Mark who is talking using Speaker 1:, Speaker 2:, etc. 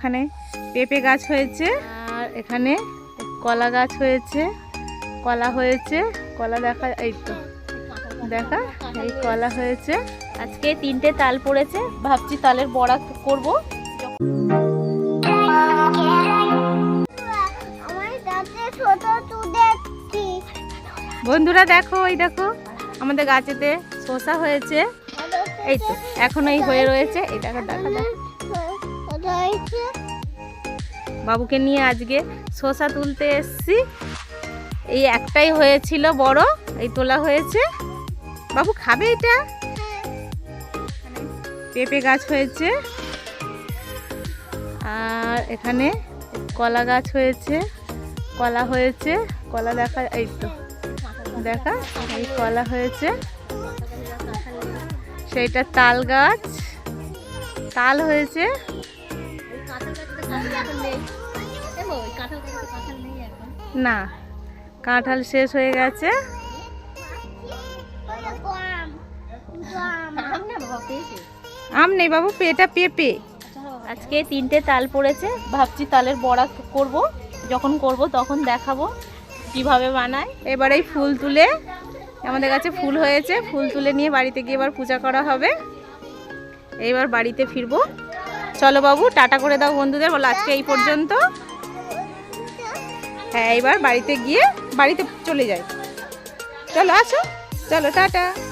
Speaker 1: এখানে পেঁপে গাছ হয়েছে আর এখানে কলা গাছ হয়েছে, কলা হয়েছে, কলা দেখা, এই তো, দেখা, এই কলা হয়েছে। আজকে তিনটে তাল পড়েছে, ভাবছি তালের বড়া করব। বন্ধুরা দেখো, এই দেখো, আমাদের গাছেতে শসা হয়েছে। এই তো, এখন এই হয়ে রয়েছে এই দেখা দেখা বাবুকে নিয়ে আজকে শসা তুলতে এসছি। এই একটাই হয়েছিল বড়, এই তোলা হয়েছে। বাবু খাবে এটা? পেঁপে গাছ হয়েছে। আর এখানে কলা গাছ হয়েছে, কলা হয়েছে, কলা দেখা, এই তো, দেখা, এই কলা হয়েছে। সেইটা তাল গাছ, তাল হয়েছে। না, কাঁঠাল শেষ হয়ে গেছে। আম নেই বাবু, পেটা পেঁপে। আজকে তিনটে তাল পড়েছে, ভাবছি তালের বড়া করব। যখন করব তখন দেখাবো কীভাবে বানায়। এবার এই ফুল তুলে, আমাদের কাছে ফুল হয়েছে, ফুল তুলে নিয়ে বাড়িতে গিয়ে এবার পূজা করা হবে। এইবার বাড়িতে ফিরবো। চলো বাবু, টাটা করে দাও বন্ধুদের, বলো আজকে এই পর্যন্ত। হ্যাঁ এবার বাড়িতে গিয়ে বাড়িতে চলে যাই। চলো, আসো। চলো, টাটা।